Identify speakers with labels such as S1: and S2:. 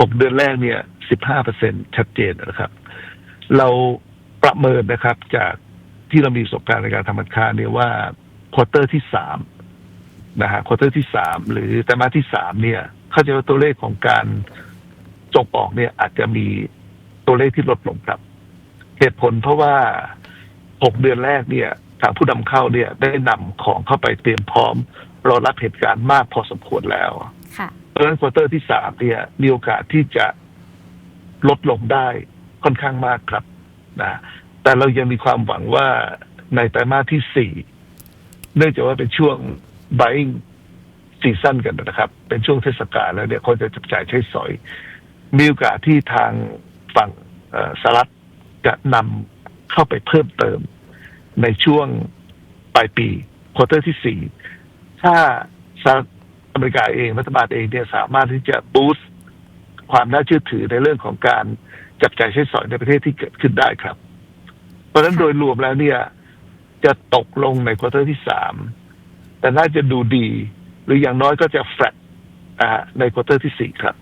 S1: หกเดือนแรกเนี่ยสิบห้าเปอร์เซ็นชัดเจนนะครับ เราประเมินนะครับ จากที่เรามีประสบการณ์ในการทำการค้าเนี่ยว่าควอเตอร์ที่สามนะฮะควอเตอร์ที่สามหรือไตรมาสที่สามเนี่ย เข้าใจว่าตัวเลขของการส่งออกเนี่ยอาจจะมีตัวเลขที่ลดลงครับ เหตุผลเพราะว่าหกเดือนแรกเนี่ย ทางผู้นำเข้าเนี่ยได้นำของเข้าไปเตรียมพร้อมรอรับเหตุการณ์มากพอสมควรแล้ว ราะฉะนั้นควอเตอร์ที่สามเนี่ย มีโอกาสที่จะลดลงได้ค่อนข้างมากครับนะแต่เรายังมีความหวังว่าในไตรมาสที่สี่เนื่องจากว่าเป็นช่วง buying ซีซั่นกันนะครับ เป็นช่วงเทศกาลแล้วเนี่ยคนจะจับจ่ายใช้สอย มีโอกาสที่ทางฝั่งสหรัฐจะนำเข้าไปเพิ่มเติม ในช่วงปลายปีควอเตอร์ที่สี่ถ้าสหรัฐ อเมริกาเองรัฐบาลเองเนี่ยสามารถที่จะบูสต์ความน่าเชื่อถือในเรื่องของการจับจ่ายใช้สอยในประเทศที่เกิดขึ้นได้ครับ เพราะฉะนั้นโดยรวมแล้วเนี่ย จะตกลงในควอเตอร์ที่สามแต่น่าจะดูดี หรืออย่างน้อยก็จะแฟลตในควอเตอร์ที่สี่ครับ